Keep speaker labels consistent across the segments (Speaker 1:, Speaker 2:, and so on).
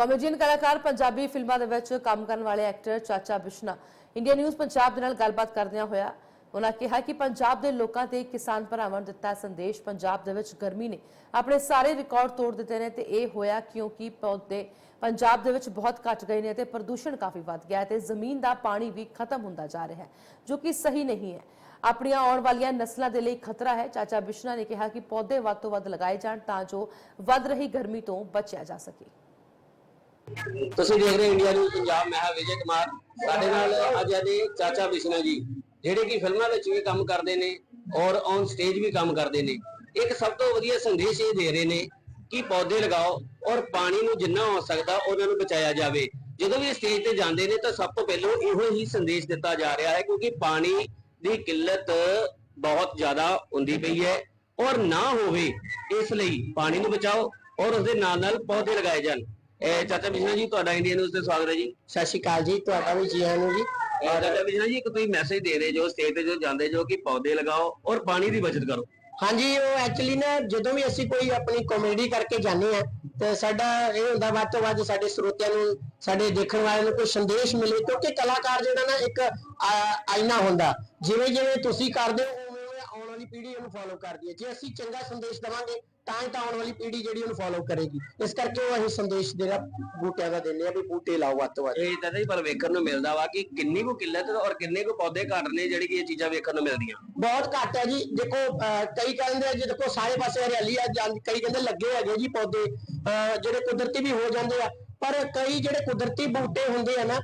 Speaker 1: Comedian ਕਲਾਕਾਰ, ਪੰਜਾਬੀ ਫਿਲਮਾਂ ਦੇ ਵਿੱਚ ਕੰਮ ਕਰਨ ਵਾਲੇ ਐਕਟਰ ਚਾਚਾ ਬਿਸ਼ਨਾ। ਇੰਡੀਆ ਨਿਊਜ਼ ਪੰਜਾਬ ਦੇ ਨਾਲ ਗੱਲਬਾਤ ਕਰਦਿਆਂ ਹੋਇਆ, ਉਹਨਾਂ ਕਿਹਾ ਕਿ ਪੰਜਾਬ ਦੇ ਲੋਕਾਂ ਤੇ ਕਿਸਾਨ ਭਰਾਵਾਂ ਨੂੰ ਦਿੱਤਾ ਸੰਦੇਸ਼। ਪੰਜਾਬ ਦੇ ਵਿੱਚ ਗਰਮੀ ਨੇ ਆਪਣੇ ਸਾਰੇ ਰਿਕਾਰਡ ਤੋੜ ਦਿੱਤੇ ਨੇ ਤੇ ਇਹ ਹੋਇਆ ਕਿਉਂਕਿ ਪੌਦੇ ਪੰਜਾਬ ਦੇ ਵਿੱਚ ਬਹੁਤ ਘਟ ਗਏ ਨੇ ਤੇ ਪ੍ਰਦੂਸ਼ਣ ਕਾਫੀ ਵੱਧ ਗਿਆ ਹੈ ਤੇ ਜ਼ਮੀਨ ਦਾ ਪਾਣੀ ਵੀ ਖਤਮ ਹੁੰਦਾ ਜਾ ਰਿਹਾ ਹੈ, ਜੋ ਕਿ ਸਹੀ ਨਹੀਂ ਹੈ। ਆਪਣੀਆਂ ਆਉਣ ਵਾਲੀਆਂ ਨਸਲਾਂ ਦੇ ਲਈ ਖਤਰਾ ਹੈ। ਚਾਚਾ ਬਿਸ਼ਨਾ ਨੇ ਕਿਹਾ ਕਿ ਪੌਦੇ ਵੱਧ ਤੋਂ ਵੱਧ ਲਗਾਏ ਜਾਣ ਤਾਂ ਜੋ ਵੱਧ ਰਹੀ ਗਰਮੀ ਤੋਂ ਬਚਿਆ ਜਾ ਸਕੇ।
Speaker 2: ਤੁਸੀਂ ਦੇਖ ਰਹੇ ਹੋ ਇੰਡੀਆ ਨਿਊਜ਼ ਪੰਜਾਬ, ਮੈਂ ਹਾਂ ਵਿਜੇ ਕੁਮਾਰ। ਸਾਡੇ ਨਾਲ ਅੱਜ ਆਦੇ ਚਾਚਾ ਬਿਸ਼ਨਾ ਜੀ, ਜਿਹੜੇ ਕਿ ਫਿਲਮਾਂ ਵਿੱਚ ਵੀ ਕੰਮ ਕਰਦੇ ਨੇ ਔਰ ਔਨ ਸਟੇਜ ਵੀ ਕੰਮ ਕਰਦੇ ਨੇ। ਇੱਕ ਸਭ ਤੋਂ ਵਧੀਆ ਸੰਦੇਸ਼ ਇਹ ਦੇ ਰਹੇ ਨੇ ਕਿ ਪੌਦੇ ਲਗਾਓ ਔਰ ਪਾਣੀ ਨੂੰ ਜਿੰਨਾ ਹੋ ਸਕਦਾ ਉਹਨਾਂ ਨੂੰ ਬਚਾਇਆ ਜਾਵੇ। ਜਦੋਂ ਵੀ ਸਟੇਜ ਤੇ ਜਾਂਦੇ ਨੇ ਤਾਂ ਸਭ ਤੋਂ ਪਹਿਲਾਂ ਇਹੋ ਹੀ ਸੰਦੇਸ਼ ਦਿੱਤਾ ਜਾ ਰਿਹਾ ਹੈ ਕਿਉਂਕਿ ਪਾਣੀ ਦੀ ਕਿੱਲਤ ਬਹੁਤ ਜ਼ਿਆਦਾ ਹੁੰਦੀ ਪਈ ਹੈ ਔਰ ਨਾ ਹੋਵੇ ਇਸ ਲਈ ਪਾਣੀ ਨੂੰ ਬਚਾਓ ਔਰ ਉਸ ਦੇ ਨਾਲ ਨਾਲ ਪੌਦੇ ਲਗਾਏ ਜਾਣ। ਇਹ ਚਾਚਾ ਬਿਸ਼ਨਾ ਜੀ ਤੁਹਾਡਾ ਇੰਡੀਆ ਨਿਊਜ਼ ਤੇ ਸਵਾਗਤ ਹੈ ਜੀ।
Speaker 3: ਸਤਿ ਸ਼੍ਰੀ ਅਕਾਲ ਜੀ ਤੁਹਾਡਾ ਵੀ ਜੀ ਆਇਆਂ ਨੂੰ ਜੀ
Speaker 2: ਚਾਚਾ ਬਿਸ਼ਨਾ ਜੀ ਇੱਕ ਤੁਸੀਂ ਮੈਸੇਜ ਦੇ ਰਹੇ ਜੋ ਸਟੇਜ ਤੇ ਜੋ ਜਾਂਦੇ ਜੋ ਕਿ ਪੌਦੇ ਲਗਾਓ ਔਰ ਪਾਣੀ ਦੀ ਬਚਤ ਕਰੋ।
Speaker 3: ਹਾਂਜੀ ਉਹ ਐਕਚੁਅਲੀ ਨਾ ਜਦੋਂ ਵੀ ਅਸੀਂ ਕੋਈ ਆਪਣੀ ਕਾਮੇਡੀ ਕਰਕੇ ਜਾਂਦੇ ਆ ਤੇ ਸਾਡਾ ਇਹ ਹੁੰਦਾ ਵੱਧ ਤੋਂ ਵੱਧ ਸਾਡੇ ਸਰੋਤਿਆਂ ਨੂੰ ਸਾਡੇ ਦੇਖਣ ਵਾਲਿਆਂ ਨੂੰ ਕੋਈ ਸੰਦੇਸ਼ ਮਿਲੇ ਕਿਉਂਕਿ ਕਲਾਕਾਰ ਜਿਹੜਾ ਨਾ ਇੱਕ ਆਇਨਾ ਹੁੰਦਾ। ਜਿਵੇਂ ਜਿਵੇਂ ਤੁਸੀਂ ਕਰਦੇ ਹੋ ਵਾਲੀ ਪੀੜ੍ਹੀ ਉਹਨੂੰ ਫੋਲੋ ਕਰਦੀ ਹੈ। ਜੇ ਅਸੀਂ ਚੰਗਾ ਸੰਦੇਸ਼ ਦਵਾਂਗੇ ਤਾਂ ਹੀ ਤਾਂ ਆਉਣ ਵਾਲੀ ਪੀੜ੍ਹੀ ਜਿਹੜੀ ਉਹਨੂੰ ਫੋਲੋ ਕਰੇਗੀ। ਇਸ ਕਰਕੇ ਉਹ ਅਸੀਂ ਸੰਦੇਸ਼ ਜਿਹੜਾ ਬੂਟਿਆਂ ਦਾ ਦਿੰਦੇ ਆ ਵੀ ਬੂਟੇ ਲਾਓ ਵੱਧ ਤੋਂ ਵੱਧ।
Speaker 2: ਇਹ ਤਾਂ ਜੀ ਪਰ ਵੇਖਣ ਨੂੰ ਮਿਲਦਾ ਵਾ ਕਿ ਕਿੰਨੀ ਕੁ ਕਿੱਲਤ ਔਰ ਕਿੰਨੇ ਕੁ ਪੌਦੇ ਘੱਟ ਨੇ ਜਿਹੜੀ ਕਿ ਇਹ ਚੀਜ਼ਾਂ ਵੇਖਣ ਨੂੰ ਮਿਲਦੀਆਂ।
Speaker 3: ਬਹੁਤ ਘੱਟ ਹੈ ਜੀ। ਦੇਖੋ ਅਹ, ਕਈ ਕਹਿੰਦੇ ਆ ਜੀ ਦੇਖੋ ਸਾਰੇ ਪਾਸੇ ਹਰਿਆਲੀ ਆ ਜਾਂ- ਕਈ ਕਹਿੰਦੇ ਲੱਗੇ ਹੈਗੇ ਜੀ ਪੌਦੇ ਅਹ, ਜਿਹੜੇ ਕੁਦਰਤੀ ਵੀ ਹੋ ਜਾਂਦੇ ਆ। ਪਰ ਕਈ ਜਿਹੜੇ ਕੁਦਰਤੀ ਬੂਟੇ ਹੁੰਦੇ ਆ ਨਾ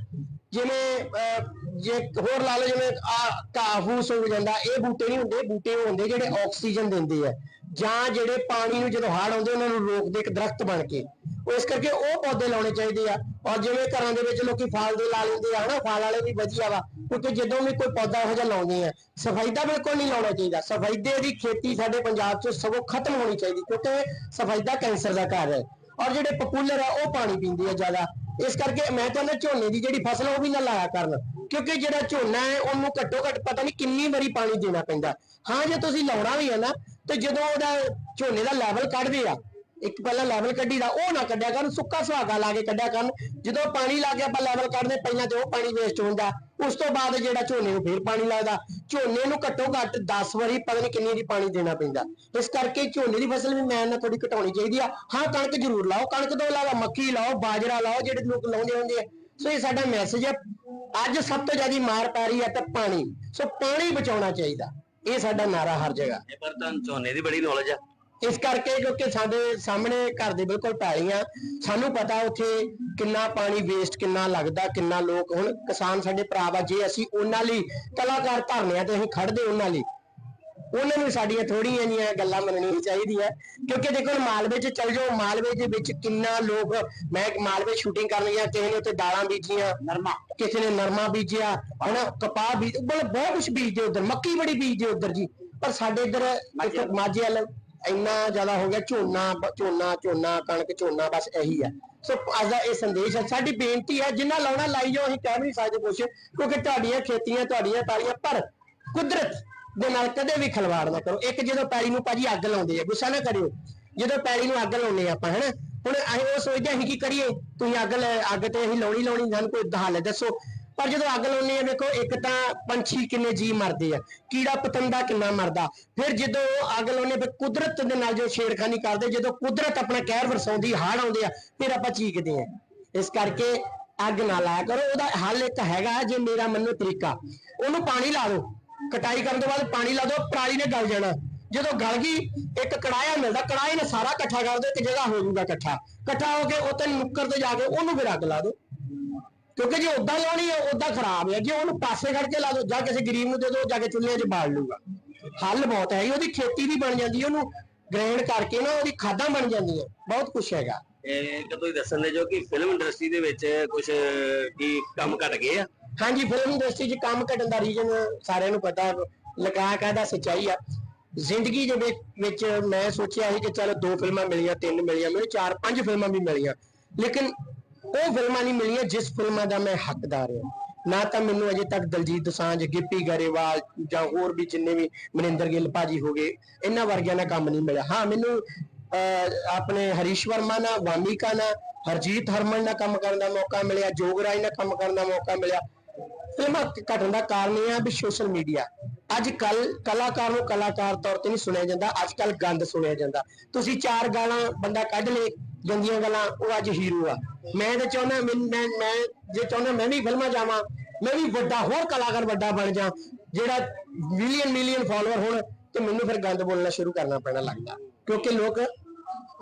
Speaker 3: ਜਿਵੇਂ ਅਹ, ਜੇ ਹੋਰ ਲਾ ਲਓ ਜਿਵੇਂ ਆ ਘਾਹ ਫੂਸ ਹੋ ਜਾਂਦਾ, ਇਹ ਬੂਟੇ ਨਹੀਂ ਹੁੰਦੇ, ਬੂਟੇ ਉਹ ਹੁੰਦੇ ਜਿਹੜੇ ਆਕਸੀਜਨ ਦਿੰਦੇ ਆ। ਜਾਂ ਜਿਹੜੇ ਪਾਣੀ ਨੂੰ ਜਦੋਂ ਹੜ ਆਉਂਦੇ, ਉਹਨਾਂ ਨੂੰ ਰੋਕਦੇ ਇੱਕ ਦਰਖਤ ਬਣ ਕੇ। ਇਸ ਕਰਕੇ ਉਹ ਪੌਦੇ ਲਾਉਣੇ ਚਾਹੀਦੇ ਆ। ਔਰ ਜਿਵੇਂ ਘਰਾਂ ਦੇ ਵਿੱਚ ਲੋਕੀ ਫਲ ਦੇ ਲਾ ਲੈਂਦੇ ਆ, ਹਨਾ? ਫਲ ਵਾਲੇ ਵੀ ਵਧੀਆ ਵਾ, ਕਿਉਂਕਿ ਜਦੋਂ ਵੀ ਕੋਈ ਪੌਦਾ ਇਹੋ ਜਿਹਾ ਲਾਉਂਦੇ ਆ ਸਫੈਦਾ ਬਿਲਕੁਲ ਨਹੀਂ ਲਾਉਣਾ ਚਾਹੀਦਾ। ਸਫੈਦੇ ਦੀ ਖੇਤੀ ਸਾਡੇ ਪੰਜਾਬ 'ਚ ਸਗੋਂ ਖਤਮ ਹੋਣੀ ਚਾਹੀਦੀ, ਕਿਉਂਕਿ ਸਫੈਦਾ ਕੈਂਸਰ ਦਾ ਘਰ ਹੈ। ਔਰ ਜਿਹੜੇ ਪਪੂਲਰ ਆ, ਉਹ ਪਾਣੀ ਪੀਂਦੇ ਆ ਜ਼ਿਆਦਾ। ਇਸ ਕਰਕੇ ਮੈਂ ਚਾਹੁੰਦਾ ਝੋਨੇ ਦੀ ਜਿਹੜੀ ਫਸਲ ਉਹ ਵੀ ਨਾ ਲਾਇਆ ਕਰਨ, ਕਿਉਂਕਿ ਜਿਹੜਾ ਝੋਨਾ ਹੈ, ਉਹਨੂੰ ਘੱਟੋ ਘੱਟ ਪਤਾ ਨਹੀਂ ਕਿੰਨੀ ਵਾਰੀ ਪਾਣੀ ਦੇਣਾ ਪੈਂਦਾ। ਹਾਂ, ਜੇ ਤੁਸੀਂ ਲਾਉਣਾ ਵੀ ਹੈ ਨਾ, ਤੇ ਜਦੋਂ ਉਹਦਾ ਝੋਨੇ ਦਾ ਲੈਵਲ ਕੱਢਦੇ ਆ ਇੱਕ ਪਹਿਲਾਂ ਲੈਵਲ ਕੱਢੀ ਦਾ, ਉਹ ਨਾ ਕੱਢਿਆ ਕਰਨ, ਸੁੱਕਾ ਸੁਹਾਗਾ ਲਾ ਕੇ ਕੱਢਿਆ ਕਰਨ। ਜਦੋਂ ਪਾਣੀ ਲਾ ਕੇ ਆਪਾਂ ਲੈਵਲ ਕੱਢਦੇ, ਪਹਿਲਾਂ ਤੇ ਉਹ ਪਾਣੀ ਵੇਸਟ ਹੁੰਦਾ, ਉਸ ਤੋਂ ਬਾਅਦ ਜਿਹੜਾ ਝੋਨੇ ਨੂੰ ਫੇਰ ਪਾਣੀ ਲੱਗਦਾ। ਝੋਨੇ ਨੂੰ ਘੱਟੋ ਘੱਟ 10 ਵਾਰੀ, ਪਤਾ ਨਹੀਂ ਕਿੰਨੀ ਦੀ ਪਾਣੀ ਦੇਣਾ ਪੈਂਦਾ। ਇਸ ਕਰਕੇ ਝੋਨੇ ਦੀ ਫਸਲ ਵੀ ਮੈਂ ਨਾ ਥੋੜੀ ਘਟਾਉਣੀ ਚਾਹੀਦੀ ਆ। ਹਾਂ, ਕਣਕ ਜ਼ਰੂਰ ਲਾਓ, ਕਣਕ ਤੋਂ ਇਲਾਵਾ ਮੱਕੀ ਲਾਓ, ਬਾਜਰਾ ਲਾਓ, ਜਿਹੜੇ ਲੋਕ ਲਾਉਂਦੇ ਹੁੰਦੇ ਆ। ਸੋ ਇਹ ਸਾਡਾ ਮੈਸੇਜ ਹੈ ਅੱਜ ਸਭ ਤੋਂ ਜ਼ਿਆਦਾ ਮਾਰ ਪੈ ਰਹੀ ਹੈ ਤਾਂ ਪਾਣੀ। ਸੋ ਪਾਣੀ ਬਚਾਉਣਾ ਚਾਹੀਦਾ। ਇਹ ਸਾਡਾ ਨਾਰਾ ਹਰ ਜਗ੍ਹਾ।
Speaker 2: ਇਹ ਪਰ ਤਾਂ ਝੋਨੇ ਦੀ ਬੜੀ ਨੌਲੇਜ ਆ।
Speaker 3: ਇਸ ਕਰਕੇ ਕਿਉਂਕਿ ਸਾਡੇ ਸਾਹਮਣੇ ਘਰ ਦੇ ਬਿਲਕੁਲ ਪੈਲੀਆਂ ਸਾਨੂੰ ਪਤਾ ਉੱਥੇ ਕਿੰਨਾ ਪਾਣੀ ਵੇਸਟ ਕਿੰਨਾ ਲੱਗਦਾ ਕਿੰਨਾ ਲੋਕ ਹੁਣ ਕਿਸਾਨ ਸਾਡੇ ਭਰਾ ਵਾ ਜੇ ਅਸੀਂ ਉਹਨਾਂ ਲਈ ਕਲਾਕਾਰ ਧਰਨੇ ਆ ਤੇ ਅਸੀਂ ਖੜਦੇ ਉਹਨਾਂ ਲਈ। ਉਹਨਾਂ ਨੂੰ ਸਾਡੀਆਂ ਥੋੜੀਆਂ ਜੀਆਂ ਗੱਲਾਂ ਮੰਨਣੀਆਂ ਚਾਹੀਦੀਆਂ ਕਿਉਂਕਿ ਦੇਖੋ ਮਾਲਵੇ 'ਚ ਚੱਲ ਜਾਓ ਮਾਲਵੇ ਦੇ ਵਿੱਚ ਕਿੰਨਾ ਲੋਕ ਮੈਂ ਮਾਲਵੇ ਸ਼ੂਟਿੰਗ ਕਰਨ ਗਿਆ ਕਿਸੇ ਨੇ ਉੱਥੇ ਦਾਲਾਂ ਬੀਜੀਆਂ ਨਰਮਾ। ਕਿਸੇ ਨੇ ਨਰਮਾ ਬੀਜਿਆ ਹਨਾ ਕਪਾਹ ਬੀਜ ਬਹੁਤ ਕੁਝ ਬੀਜਦੇ ਉਧਰ ਮੱਕੀ ਬੜੀ ਬੀਜਦੇ ਉਧਰ ਜੀ ਪਰ ਸਾਡੇ ਇੱਧਰ ਮਾਝੇ ਵਾਲ ਇੰਨਾ ਜ਼ਿਆਦਾ ਹੋ ਗਿਆ ਝੋਨਾ ਝੋਨਾ ਝੋਨਾ, ਕਣਕ, ਝੋਨਾ, ਬਸ ਇਹੀ ਆ। ਸੋ ਅੱਜ ਦਾ ਇਹ ਸੰਦੇਸ਼ ਹੈ, ਸਾਡੀ ਬੇਨਤੀ ਹੈ, ਜਿੰਨਾ ਲਾਉਣਾ ਲਾਈ ਜਾਓ ਅਸੀਂ ਕਹਿ ਵੀ ਨਹੀਂ ਸਕਦੇ ਕੁਛ, ਕਿਉਂਕਿ ਤੁਹਾਡੀਆਂ ਖੇਤੀਆਂ, ਤੁਹਾਡੀਆਂ ਤਾਲੀਆਂ ਪਰ ਕੁਦਰਤ ਦੇ ਨਾਲ ਕਦੇ ਵੀ ਖਲਵਾੜ ਨਾ ਕਰੋ। ਇੱਕ ਜਦੋਂ ਪੈਲੀ ਨੂੰ ਭਾਜੀ ਅੱਗ ਲਾਉਂਦੇ ਆ, ਗੁੱਸਾ ਨਾ ਕਰਿਓ। ਜਦੋਂ ਪੈਲੀ ਨੂੰ ਅੱਗ ਲਾਉਨੇ ਆਪਾਂ, ਹਨਾ? ਹੁਣ ਅਸੀਂ ਉਹ ਸੋਚਦੇ ਹਾਂ, ਅਸੀਂ ਕੀ ਕਰੀਏ? ਤੁਸੀਂ ਅੱਗ ਲੈ- ਅੱਗ ਤੇ ਅਸੀਂ ਲਾਉਣੀ ਲਾਉਣੀ, ਸਾਨੂੰ ਕੋਈ ਹੱਲ ਦੱਸੋ। ਪਰ ਜਦੋਂ ਅੱਗ ਲਾਉਨੇ ਆ ਵੇਖੋ ਇੱਕ ਤਾਂ ਪੰਛੀ ਕਿੰਨੇ ਜੀ ਮਰਦੇ ਆ, ਕੀੜਾ ਪਤੰਗਾ ਕਿੰਨਾ ਮਰਦਾ। ਫਿਰ ਜਦੋਂ ਅੱਗ ਲਾਉਨੇ ਫਿਰ ਕੁਦਰਤ ਦੇ ਨਾਲ ਜੋ ਛੇੜਖਾਨੀ ਕਰਦੇ, ਜਦੋਂ ਕੁਦਰਤ ਆਪਣਾ ਕਹਿਰ ਵਰਸਾਉਂਦੀ, ਹਾੜ ਆਉਂਦੇ ਆ, ਫਿਰ ਆਪਾਂ ਚੀਕਦੇ ਆ ਇਸ ਕਰਕੇ ਅੱਗ ਨਾ ਲਾਇਆ ਕਰੋ। ਉਹਦਾ ਹੱਲ ਇੱਕ ਹੈਗਾ, ਜੇ ਮੇਰਾ ਮੰਨੋ ਤਰੀਕਾ। ਉਹਨੂੰ ਪਾਣੀ ਲਾ ਦਿਓ। ਕਟਾਈ ਕਰਨ ਤੋਂ ਬਾਅਦ ਪਾਣੀ ਲਾ ਦਿਓ, ਪਰਾਲੀ ਨੇ ਗਲ ਜਾਣਾ। ਜਦੋਂ ਗਲ ਗਈ, ਇੱਕ ਕੜਾਇਆ ਮਿਲਦਾ ਕੜਾਈ ਨੇ ਸਾਰਾ ਇਕੱਠਾ ਕਰ ਦਿਓ, ਇੱਕ ਜਗ੍ਹਾ ਹੋ ਜਾਊਗਾ ਇਕੱਠਾ। ਇਕੱਠਾ ਹੋ ਕੇ ਉੱਤੇ ਨੁੱਕਰ ਤੇ ਜਾ ਕੇ ਉਹਨੂੰ ਫਿਰ ਅੱਗ ਲਾ ਦਿਓ। ਕਿਉਂਕਿ ਜੇ ਉਦਾਂ ਲਾਉਣੀ ਹੈ ਉਦਾਂ ਖਰਾਬ ਹੈ ਜੇ ਉਹਨੂੰ ਪਾਸੇ ਖੜ ਕੇ ਲਾ ਦਿਓ ਜਾਂ ਕਿਸੇ ਗਰੀਬ ਨੂੰ ਦੇ ਦਿਓ ਜਾ ਕੇ ਚੁੱਲ੍ਹੇ 'ਚ ਬਾਲ ਲੂਗਾ। ਹੱਲ ਬਹੁਤ ਹੈ ਉਹਦੀ ਖੇਤੀ ਵੀ ਬਣ ਜਾਂਦੀ ਹੈ ਉਹਨੂੰ ਗ੍ਰੈਂਡ ਕਰਕੇ ਨਾ ਉਹਦੀ ਖਾਦਾਂ ਬਣ ਜਾਂਦੀਆਂ। ਬਹੁਤ ਕੁਝ ਹੈਗਾ।
Speaker 2: ਇਹ ਕਦੋਂ ਹੀ ਦੱਸਣ ਦੇ ਜੋ ਕਿ ਫਿਲਮ ਇੰਡਸਟਰੀ ਦੇ ਵਿੱਚ ਕੁਝ ਕੀ ਕੰਮ ਘਟ ਗਏ ਆ?
Speaker 3: ਹਾਂਜੀ ਫਿਲਮ ਇੰਡਸਟਰੀ 'ਚ ਕੰਮ ਘਟਣ ਦਾ ਰੀਜਨ ਸਾਰਿਆਂ ਨੂੰ ਪਤਾ ਲਗਾ ਕਾਹਦਾ ਸੱਚਾਈ ਆ। ਜ਼ਿੰਦਗੀ ਦੇ ਵਿੱਚ ਮੈਂ ਸੋਚਿਆ ਸੀ ਕਿ ਚਲੋ ਦੋ ਫਿਲਮਾਂ ਮਿਲੀਆਂ ਤਿੰਨ ਮਿਲੀਆਂ ਮੈਨੂੰ ਚਾਰ ਪੰਜ ਫਿਲਮਾਂ ਵੀ ਮਿਲੀਆਂ। ਲੇਕਿਨ ਉਹ ਫਿਲਮਾਂ ਨਹੀਂ ਮਿਲੀਆਂ ਜਿਸ ਫਿਲਮਾਂ ਦਾ ਮੈਂ ਹੱਕਦਾਰ ਹਾਂ। ਨਾ ਤਾਂ ਮੈਨੂੰ ਅਜੇ ਤੱਕ ਦਲਜੀਤ ਦੋਸਾਂਝ ਗਿੱਪੀ ਗਰੇਵਾਲ ਜਾਂ ਹੋਰ ਵੀ ਜਿੰਨੇ ਵੀ ਮਨਿੰਦਰ ਗਿੱਲ ਭਾਜੀ ਹੋ ਗਏ ਇਹਨਾਂ ਵਰਗਿਆਂ ਦਾ ਕੰਮ ਨਹੀਂ ਮਿਲਿਆ। ਹਾਂ ਮੈਨੂੰ ਅਹ, ਆਪਣੇ ਹਰੀਸ਼ ਵਰਮਾ ਨਾਲ ਵਾਮਿਕਾ ਨਾਲ ਹਰਜੀਤ ਹਰਮਨ ਨਾਲ ਕੰਮ ਕਰਨ ਦਾ ਮੌਕਾ ਮਿਲਿਆ ਜੋਗਰਾਜ ਨਾਲ ਕੰਮ ਕਰਨ ਦਾ ਮੌਕਾ ਮਿਲਿਆ। ਫਿਲਮਾਂ ਘਟਣ ਦਾ ਕਾਰਨ ਇਹ ਆ ਵੀ ਸੋਸ਼ਲ ਮੀਡੀਆ ਅੱਜ ਕੱਲ ਕਲਾਕਾਰ ਨੂੰ ਕਲਾਕਾਰ ਤੌਰ ਤੇ ਨਹੀਂ ਸੁਣਿਆ ਜਾਂਦਾ ਅੱਜ ਕੱਲ ਗੰਦ ਸੁਣਿਆ ਜਾਂਦਾ। ਤੁਸੀਂ ਚਾਰ ਗਾਲਾਂ ਬੰਦਾ ਕੱਢ ਲੇ ਗੰਦੀਆਂ ਗੱਲਾਂ ਉਹ ਅੱਜ ਹੀਰੋ ਆ। ਮੈਂ ਤਾਂ ਚਾਹੁੰਦਾ ਮੈਂ ਮੈਂ ਜੇ ਚਾਹੁੰਦਾ ਮੈਂ ਵੀ ਫਿਲਮਾਂ ਜਾਵਾਂ ਮੈਂ ਵੀ ਵੱਡਾ ਹੋਰ ਕਲਾਕਾਰ ਵੱਡਾ ਬਣ ਜਾ ਜਿਹੜਾ ਮਿਲੀਅਨ ਮਿਲੀਅਨ ਫਾਲੋਅਰ ਹੋਣ ਤੇ ਮੈਨੂੰ ਫਿਰ ਗੰਦ ਬੋਲਣਾ ਸ਼ੁਰੂ ਕਰਨਾ ਪੈਣਾ ਲੱਗਦਾ। ਕਿਉਂਕਿ ਲੋਕ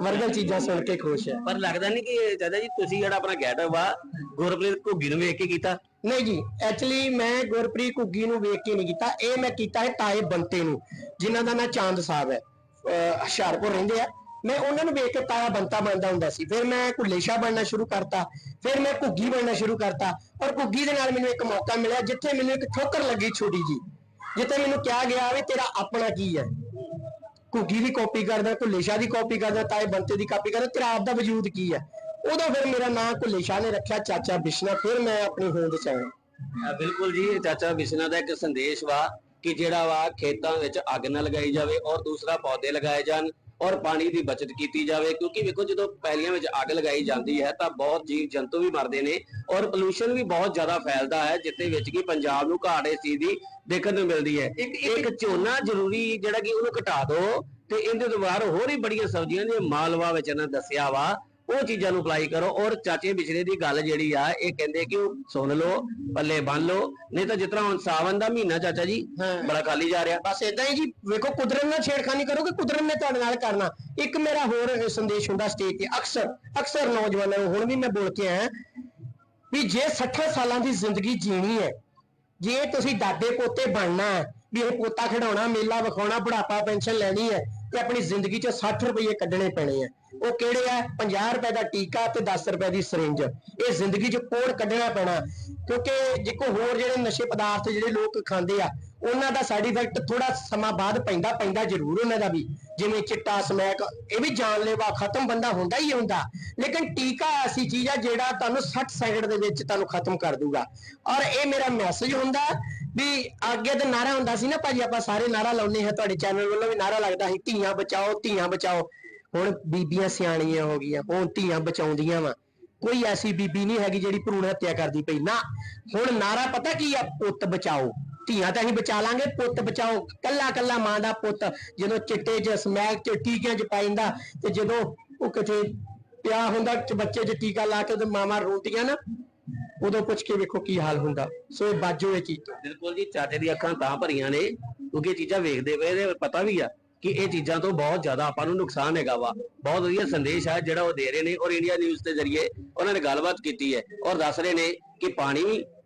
Speaker 3: ਵਰਗਲ ਚੀਜ਼ਾਂ ਸੁਣ ਕੇ ਖੁਸ਼ ਹੈ।
Speaker 2: ਪਰ ਲੱਗਦਾ ਨਹੀਂ ਕਿ ਚਾਚਾ ਜੀ ਤੁਸੀਂ ਜਿਹੜਾ ਆਪਣਾ ਗੈਟਅਪ ਆ ਗੁਰਪ੍ਰੀਤ ਘੁੱਗੀ ਨੂੰ ਵੇਖ ਕੇ ਕੀਤਾ?
Speaker 3: ਨਹੀਂ ਜੀ ਐਕਚੁਅਲੀ ਮੈਂ ਗੁਰਪ੍ਰੀਤ ਘੁੱਗੀ ਨੂੰ ਵੇਖ ਕੇ ਨਹੀਂ ਕੀਤਾ। ਇਹ ਮੈਂ ਕੀਤਾ ਹੈ ਤਾਏ ਬੰਤੇ ਨੂੰ ਜਿਨ੍ਹਾਂ ਦਾ ਨਾਂ ਚਾਂਦ ਸਾਹਿਬ ਹੈ। ਹੁਸ਼ਿਆਰਪੁਰ ਰਹਿੰਦੇ ਆ। ਮੈਂ ਉਹਨਾਂ ਨੂੰ ਵੇਖ ਕੇ ਤਾਇਆ ਬੰਤਾ ਬਣਦਾ ਹੁੰਦਾ ਸੀ। ਫਿਰ ਮੈਂ ਘੁੱਲੇ ਬਣਨਾ ਸ਼ੁਰੂ ਕਰਤਾ। ਫਿਰ ਮੈਂ ਘੁੱਗੀ ਬਣਨਾ ਸ਼ੁਰੂ ਕਰਤਾ। ਔਰ ਘੁੱਗੀ ਦੇ ਨਾਲ ਮੈਨੂੰ ਇੱਕ ਮੌਕਾ ਮਿਲਿਆ, ਜਿੱਥੇ ਮੈਨੂੰ ਇੱਕ ਠੋਕਰ ਲੱਗੀ ਛੋਟੀ ਜੀ ਜਿੱਥੇ ਮੈਨੂੰ ਕਿਹਾ ਗਿਆ ਵੀ ਤੇਰਾ ਆਪਣਾ ਕੀ ਹੈ? ਘੁੱਗੀ ਦੀ ਕਾਪੀ ਕਰਦਾ ਘੁੱਲੇ ਦੀ ਕਾਪੀ ਕਰਦਾ, ਤਾਏ ਬੰਤੇ ਦੀ ਕਾਪੀ ਕਰਦਾ, ਤੇਰਾ ਆਪ ਦਾ ਵਜੂਦ ਕੀ ਹੈ? ਉਦੋਂ ਫਿਰ ਮੇਰਾ ਨਾਮ ਕੁਲੇਸ਼ਾ ਨੇ ਰੱਖਿਆ, ਚਾਚਾ ਬਿਸ਼ਨਾ। ਫਿਰ ਮੈਂ ਆਪਣੀ ਹੋਂਦ ਚ ਆਇਆ।
Speaker 2: ਬਿਲਕੁਲ ਜੀ ਇਹ ਚਾਚਾ ਬਿਸ਼ਨਾ ਦਾ ਇੱਕ ਸੰਦੇਸ਼ ਵਾ ਕਿ ਜਿਹੜਾ ਵਾ ਖੇਤਾਂ ਵਿੱਚ ਅੱਗ ਨਾ ਲਗਾਈ ਜਾਵੇ ਔਰ ਦੂਸਰਾ ਪੌਦੇ ਲਗਾਏ ਜਾਣ। ਔਰ ਪਾਣੀ ਦੀ ਬਚਤ ਕੀਤੀ ਜਾਵੇ ਕਿਉਂਕਿ ਵੇਖੋ ਜਦੋਂ ਪੈਲੀਆਂ ਵਿੱਚ ਅੱਗ ਲਗਾਈ ਜਾਂਦੀ ਹੈ ਤਾਂ ਬਹੁਤ ਜੀਵ ਜੰਤੂ ਵੀ ਮਰਦੇ ਨੇ ਔਰ ਪੋਲੂਸ਼ਨ ਵੀ ਬਹੁਤ ਜ਼ਿਆਦਾ ਫੈਲਦਾ ਹੈ ਜਿੱਥੇ ਵਿੱਚ ਕਿ ਪੰਜਾਬ ਨੂੰ ਘਾਟ ਇਸ ਚੀਜ਼ ਦੀ ਦੇਖਣ ਨੂੰ ਮਿਲਦੀ ਹੈ। ਇੱਕ ਇੱਕ ਝੋਨਾ ਜ਼ਰੂਰੀ ਜਿਹੜਾ ਕਿ ਉਹਨੂੰ ਘਟਾ ਦਿਓ ਤੇ ਇਹਦੇ ਤੋਂ ਬਾਹਰ ਹੋਰ ਹੀ ਬੜੀਆਂ ਸਬਜ਼ੀਆਂ ਨੇ ਮਾਲਵਾ ਵਿੱਚ ਇਹਨਾਂ ਦੱਸਿਆ ਵਾ ਉਹ ਚੀਜ਼ਾਂ ਨੂੰ ਅਪਲਾਈ ਕਰੋ ਔਰ ਚਾਚੇ ਬਿਛੜੇ ਦੀ ਗੱਲ ਜਿਹੜੀ ਆ ਇਹ ਕਹਿੰਦੇ ਕਿ ਉਹ ਸੁਣ ਲਓ ਪੱਲੇ ਬੰਨ ਲਓ ਨਹੀਂ ਤਾਂ ਤਰ੍ਹਾਂ ਹੁਣ ਸਾਵਨ ਦਾ ਮਹੀਨਾ ਚਾਚਾ ਜੀ। ਬੜਾ ਖਾਲੀ ਜਾ ਰਿਹਾ।
Speaker 3: ਬਸ ਇਦਾਂ ਹੀ ਜੀ ਵੇਖੋ ਕੁਦਰਤ ਨਾਲ ਛੇੜਖਾਨੀ ਕਰੋਗੇ ਕੁਦਰਤ ਨੇ ਤੁਹਾਡੇ ਨਾਲ ਕਰਨਾ। ਇੱਕ ਮੇਰਾ ਹੋਰ ਸੰਦੇਸ਼ ਹੁੰਦਾ ਸਟੇਜ ਤੇ ਅਕਸਰ ਅਕਸਰ ਨੌਜਵਾਨਾਂ ਨੂੰ ਹੁਣ ਵੀ ਮੈਂ ਬੋਲ ਕੇ ਆਇਆ ਵੀ ਜੇ 60 ਸਾਲਾਂ ਦੀ ਜ਼ਿੰਦਗੀ ਜੀਣੀ ਹੈ ਜੇ ਤੁਸੀਂ ਦਾਦੇ ਪੋਤੇ ਬਣਨਾ ਹੈ ਵੀ ਇਹ ਪੋਤਾ ਖਿਡਾਉਣਾ ਮੇਲਾ ਵਿਖਾਉਣਾ ਬੁਢਾਪਾ ਪੈਨਸ਼ਨ ਲੈਣੀ ਹੈ ਤੇ ਆਪਣੀ ਜ਼ਿੰਦਗੀ 'ਚ 60 ਰੁਪਏ ਕੱਢਣੇ ਪੈਣੇ ਆ। ਉਹ ਕਿਹੜੇ ਆ? 50 ਰੁਪਏ ਦਾ ਟੀਕਾ ਤੇ 10 ਰੁਪਏ ਦੀ ਸਿਰਿੰਜ। ਇਹ ਜ਼ਿੰਦਗੀ 'ਚ ਕੋੜ ਕੱਢਣਾ ਪੈਣਾ? ਕਿਉਂਕਿ ਜੇ ਹੋਰ ਜਿਹੜੇ ਨਸ਼ੇ ਪਦਾਰਥ ਜਿਹੜੇ ਲੋਕ ਖਾਂਦੇ ਆ, ਉਹਨਾਂ ਦਾ ਸਾਈਡ ਇਫੈਕਟ ਥੋੜਾ ਸਮਾਂ ਬਾਅਦ ਪੈਂਦਾ ਪੈਂਦਾ ਜ਼ਰੂਰ ਉਹਨਾਂ ਦਾ ਵੀ। ਜਿਵੇਂ ਚਿੱਟਾ ਸਮੈਕ, ਇਹ ਵੀ ਜਾਨਲੇਵਾ ਖਤਮ ਬੰਦਾ ਹੁੰਦਾ ਹੀ ਹੁੰਦਾ। ਲੇਕਿਨ ਟੀਕਾ ਐਸੀ ਚੀਜ਼ ਆ ਜਿਹੜਾ ਤੁਹਾਨੂੰ 60 ਸੈਕਿੰਡ ਦੇ ਵਿੱਚ ਤੁਹਾਨੂੰ ਖਤਮ ਕਰ ਦੂਗਾ ਔਰ ਇਹ ਮੇਰਾ ਮੈਸੇਜ ਹੁੰਦਾ ਵੀ ਅੱਗੇ ਤੇ ਨਾਰਾ ਹੁੰਦਾ ਸੀ ਨਾ ਭਾਜੀ, ਆਪਾਂ ਸਾਰੇ ਨਾਰਾ ਲਾਉਂਦੇ ਹਾਂ ਤੁਹਾਡੇ ਚੈਨਲ ਵੱਲੋਂ ਵੀ ਨਾਰਾ ਲੱਗਦਾ ਸੀ, ਧੀਆਂ ਬਚਾਓ ਧੀਆਂ ਬਚਾਓ। ਹੁਣ ਬੀਬੀਆਂ ਸਿਆਣੀਆਂ ਹੋ ਗਈਆਂ, ਹੁਣ ਧੀਆਂ ਬਚਾਉਂਦੀਆਂ ਵਾ। ਕੋਈ ਐਸੀ ਬੀਬੀ ਨਹੀਂ ਹੈਗੀ ਜਿਹੜੀ ਭਰੂਣ ਹੱਤਿਆ ਕਰਦੀ ਪਈ। ਨਾ, ਹੁਣ ਨਾਰਾ ਪਤਾ ਕੀ ਆ? ਪੁੱਤ ਬਚਾਓ। ਧੀਆਂ ਤਾਂ ਅਸੀਂ ਬਚਾ ਲਾਂਗੇ, ਪੁੱਤ ਬਚਾਓ। ਕੱਲਾ ਕੱਲਾ ਮਾਂ ਦਾ ਪੁੱਤ, ਜਦੋਂ ਚਿੱਟੇ 'ਚ ਸਮੈਕ 'ਚ ਟੀਕਿਆਂ 'ਚ ਪਾਇੰਦਾ ਤੇ ਜਦੋਂ ਉਹ ਕਿਤੇ ਪਿਆ ਹੁੰਦਾ, ਬੱਚੇ 'ਚ ਟੀਕਾ ਲਾ ਕੇ ਤੇ ਮਾਵਾਂ ਰੋਂਦੀਆਂ ਨਾ ਉਦੋਂ ਪੁੱਛ ਕੇ ਵੇਖੋ ਕੀ ਹਾਲ ਹੁੰਦਾ। ਸੋ ਇਹ ਬਾਜੋ ਇਹ ਚੀਜ਼। ਤੋਂ
Speaker 2: ਬਿਲਕੁਲ ਜੀ, ਚਾਚੇ ਦੀ ਅੱਖਾਂ ਤਾਂ ਭਰੀਆਂ ਨੇ, ਕਿਉਂਕਿ ਇਹ ਚੀਜ਼ਾਂ ਵੇਖਦੇ ਪਏ ਨੇ, ਪਤਾ ਵੀ ਆ ਕਿ ਇਹ ਚੀਜ਼ਾਂ ਤੋਂ ਬਹੁਤ ਜ਼ਿਆਦਾ ਆਪਾਂ ਨੂੰ ਨੁਕਸਾਨ ਹੈਗਾ ਵਾ। ਬਹੁਤ ਵਧੀਆ ਸੰਦੇਸ਼ ਹੈ ਜਿਹੜਾ ਉਹ ਦੇ ਰਹੇ ਨੇ ਔਰ ਇੰਡੀਆ ਨਿਊਜ਼ ਦੇ ਜ਼ਰੀਏ ਉਹਨਾਂ ਨੇ ਗੱਲਬਾਤ ਕੀਤੀ ਹੈ ਔਰ ਦੱਸ ਰਹੇ ਨੇ ਕਿ ਪਾਣੀ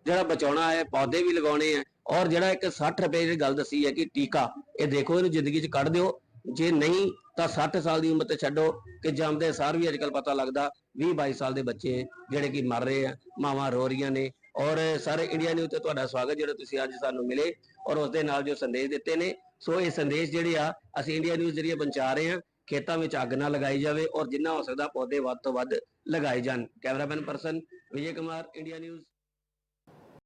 Speaker 2: ਜਿਹੜਾ ਬਚਾਉਣਾ ਹੈ, ਪੌਦੇ ਵੀ ਲਗਾਉਣੇ ਆ ਔਰ ਜਿਹੜਾ ਇੱਕ 60 ਰੁਪਏ ਦੀ ਗੱਲ ਦੱਸੀ ਹੈ ਕਿ ਟੀਕਾ, ਇਹ ਦੇਖੋ ਇਹਨੂੰ ਜ਼ਿੰਦਗੀ 'ਚ ਕੱਢ ਦਿਓ। ਜੇ ਨਹੀਂ ਤਾਂ 60 ਸਾਲ ਦੀ ਉਮਰ ਤੇ ਛੱਡੋ ਕਿ ਜੰਮਦੇ ਸਾਰ ਵੀ ਅੱਜਕੱਲ ਪਤਾ ਲੱਗਦਾ 20 22 ਸਾਲ ਦੇ ਬੱਚੇ ਜਿਹੜੇ ਕਿ ਮਰ ਰਹੇ ਆ, ਮਾਵਾਂ ਰੋ ਰਹੀਆਂ ਨੇ ਔਰ ਸਾਰੇ ਇੰਡੀਆ ਨਿਊਜ਼ ਤੇ ਤੁਹਾਡਾ ਸਵਾਗਤ ਜਿਹੜਾ ਤੁਸੀਂ ਅੱਜ ਸਾਨੂੰ ਮਿਲੇ ਔਰ ਉਸ ਦੇ ਨਾਲ ਜੋ ਸੰਦੇਸ਼ ਦਿੱਤੇ ਨੇ, ਸੋ ਇਹ ਸੰਦੇਸ਼ ਜਿਹੜੇ ਆ, ਅਸੀਂ ਇੰਡੀਆ ਨਿਊਜ਼ ਜਰੀਏ ਪਹੁੰਚਾ ਰਹੇ ਹਾਂ, ਖੇਤਾਂ ਵਿੱਚ ਅੱਗ ਨਾ ਲਗਾਈ ਜਾਵੇ ਔਰ ਜਿੰਨਾ ਹੋ ਸਕਦਾ ਪੌਦੇ ਵੱਧ ਤੋਂ ਵੱਧ ਲਗਾਏ ਜਾਣ। Cameraman person Vijay Kumar, India news.